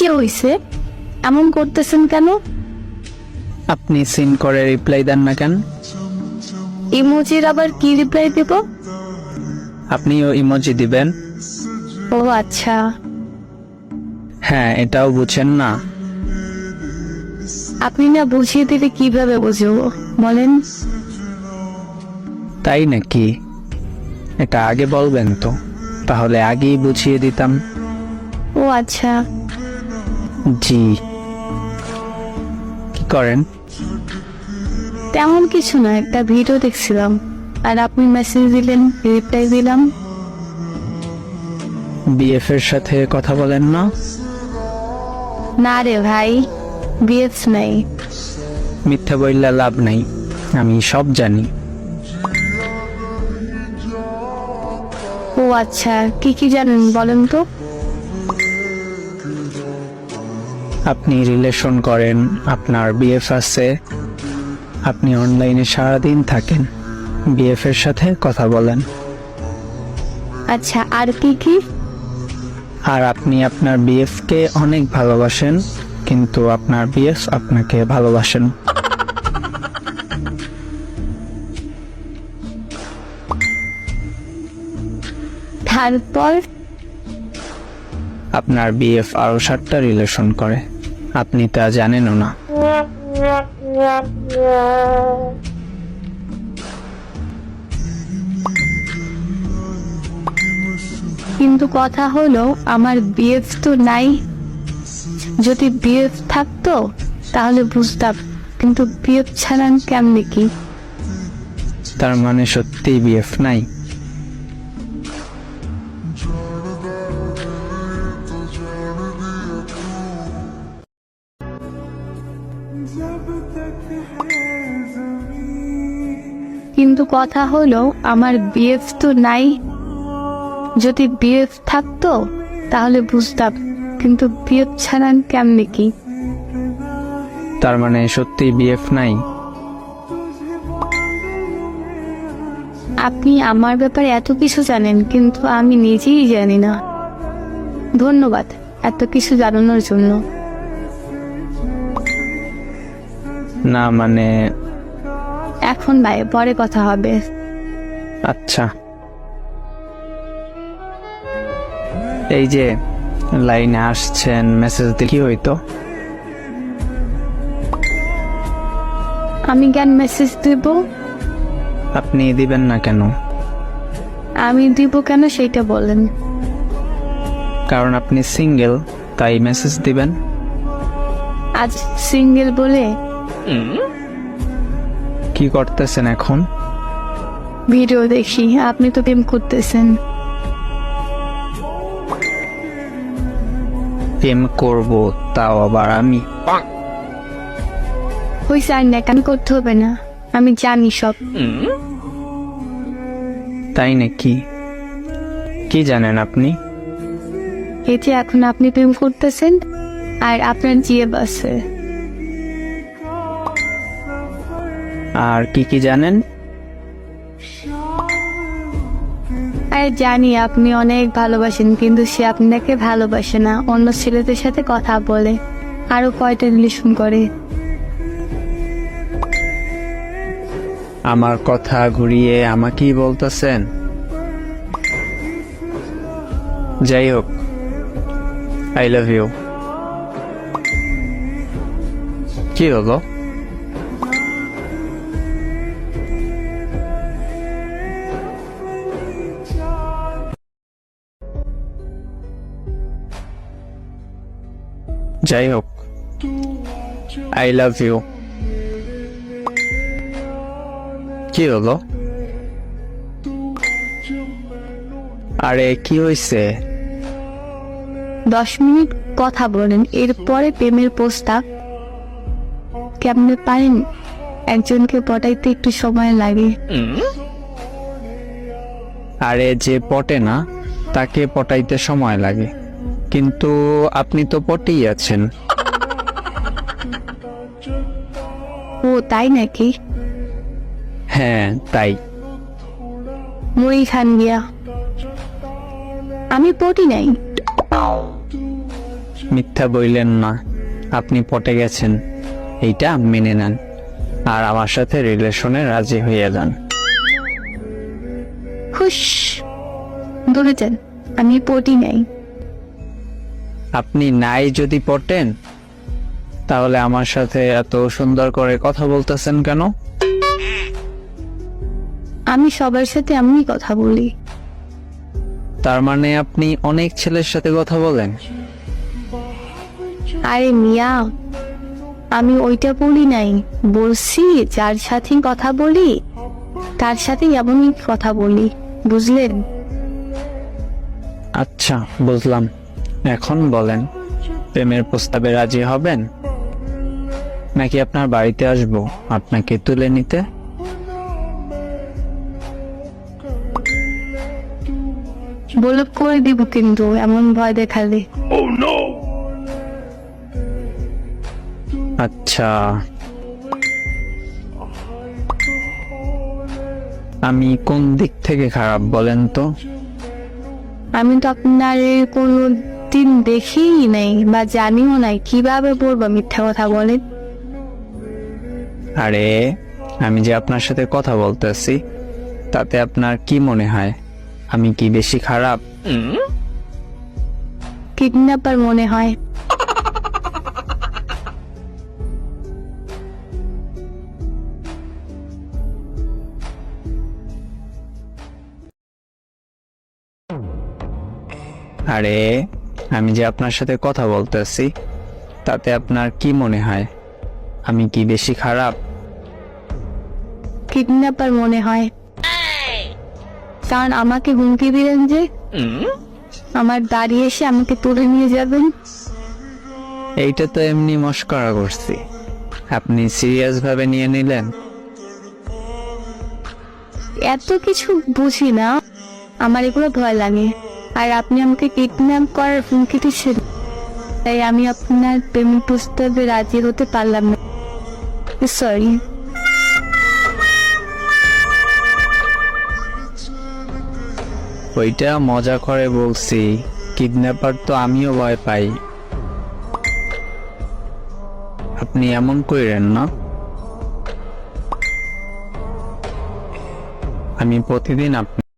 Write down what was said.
কি হইছে? এমন করতেছেন কেন? আপনি সিন করে রিপ্লাই দেন না কেন? ইমোজির আবার কি রিপ্লাই দেব? আপনিও ইমোজি দিবেন। ও আচ্ছা। হ্যাঁ এটাও বুঝেন না। আপনি না বুঝিয়ে দিলে কীভাবে বুঝব? বলেন। তাই নাকি? এটা আগে বলবেন তো। তাহলে আগেই বুঝিয়ে দিতাম। ও আচ্ছা। জি। কি করেন? তেমন কিছু না একটা ভিডিও দেখছিলাম। আর আপনি মেসেজ দিলেন রিপ্লাই দিলাম। বিএফ এর সাথে কথা বলেন না। না রে ভাই বিএফ নাই। মিথ্যা বললে লাভ নাই আমি সব জানি। ও আচ্ছা কি কি জানেন বলেন তো? আপনি রিলেশন করেন আপনার বিএফ আছে আপনি অনলাইনে সারাদিন থাকেন বিএফ এর সাথে কথা বলেন। আচ্ছা আর কি কি? আর আপনি আপনার বিএফ কে অনেক ভালোবাসেন কিন্তু আপনার বিএফ আপনাকে ভালোবাসেন। তারপর? আপনার বিএফ আরও সাতটা রিলেশন করে। আপনি তা জানেনও না। কিন্তু কথা হলো আমার বিএফ তো নাই। যদি বিএফ থাকতো তাহলে বুঝতাম কিন্তু বিএফ ছাড়ান কেমনে কি? তার মানে সত্যি বিএফ নাই। কিন্তু কথা হলো আমার বিএফ তো নাই। যদি বিএফ থাকতো তাহলে বুঝতাম কিন্তু বিএফ ছাড়ান কেমনে কি? তার মানে সত্যি বিএফ নাই? আপনি আমার ব্যাপারে এত কিছু জানেন কিন্তু আমি নিজেই জানি না। ধন্যবাদ এত কিছু জানানোর জন্য। না মানে এখন ভাই পরে কথা হবে। আচ্ছা। এই যে লাইনে আসছেন মেসেজ দিয়ে কি হইতো? আমি কেন মেসেজ দিব? আপনি দিবেন না কেন? আমি দিব কেন সেইটা বলেন। কারণ আপনি সিঙ্গেল তাই মেসেজ দিবেন। আজ সিঙ্গেল বলে কি করতেছেন এখন? ভিডিও দেখি আপনি তো প্রেম করতেছেন। প্রেম করব তাও আবার আমি। হয়েছে আর না কেন করতে হবে না। আমি জানি সব। তাই নাকি? কি জানেন আপনি? এই যে এখন আপনি প্রেম করতেছেন আর আপনার জিএব আছে। আর কি কি জানেন? আর জানি আপনি অনেক ভালোবাসেন কিন্তু সে আপনাকে ভালোবাসে না। অন্য ছেলেদের সাথে কথা বলে আরও কয়টা রিলেশন করে। আমার কথা ঘুরিয়ে আমাকেই বলতেছেন? যাই হোক আই লাভ ইউ কি হলো? যাই হোক আই লাভ ইউ কি হলো? আরে কি হয়েছে দশ মিনিট কথা বলেন এরপরে প্রেমের প্রস্তাব কেমনে পারেন? একজনকে পটাইতে একটু সময় লাগে। আরে যে পটে না তাকে পটাইতে সময় লাগে। কিন্তু আপনি তো পটেই আছেন। ও তাই নাকি? হ্যাঁ তাই। মুড়ি খান গিয়া। আমি পটি নাই। মিথ্যা বইলেন না আপনি পটে গেছেন। এইটা মেনে নেন আর আমার সাথে রিলেশনে রাজি হয়ে যান। খুশ দূরে যান আমি পটি নাই। আপনি নাই যদি পটেন তাহলে আমার সাথে এত সুন্দর করে কথা বলতেছেন কেন? আমি সবার সাথে এমনই কথা বলি। তার মানে আপনি অনেক ছেলের সাথে কথা বলেন? আরে মিয়া আমি ওইটা বলি নাই। বলছি যার সাথে কথা বলি তার সাথে এমনই কথা বলি। বুঝলেন? আচ্ছা বুঝলাম। এখন বলেন প্রেমের প্রস্তাবে রাজি হবেন? নাকি আপনার বাড়িতে আসব আপনাকে তুলে নিতে? বলে করে দিব কিন্তু এমন ভয় দেখালে। আচ্ছা। আমি কোন দিক থেকে খারাপ বলেন তো? আমি তো আপনার কোনো দিন দেখিই নাই বা জানিও নাই কীভাবে বলব মিথ্যা কথা বলেন আরে আমি যে আপনার সাথে কথা বলতেছি তাতে আপনার কি মনে হয়? আমি কি বেশি খারাপ? কিডন্যাপার মনে হয়। আরে আমি যে আপনার সাথে কথা বলতেছি তাতে আপনার কি মনে হয়? আমি কি বেশি খারাপ? কিডন্যাপার মনে হয়। কারণ আমাকে হুমকি দিলেন যে আমার বাড়ি এসে আমাকে তুলে নিয়ে যাবেন। এইটা তো এমনি মস্করা করছি। আপনি সিরিয়াস ভাবে নিয়ে নিলেন? এত কিছু বুঝি না। আমার এগুলো ভয় লাগে। আর আপনি আমাকে কিডন্যাপ করার হুমকি দিচ্ছেন তাই আমি আপনার প্রেম প্রস্তাবে রাজি হতে পারলাম না। সরি ওইটা মজা করে বলছি। কিডন্যাপার তো আমিও ভয় পাই। আপনি এমন কইরেন না। আমি প্রতিদিন আপনি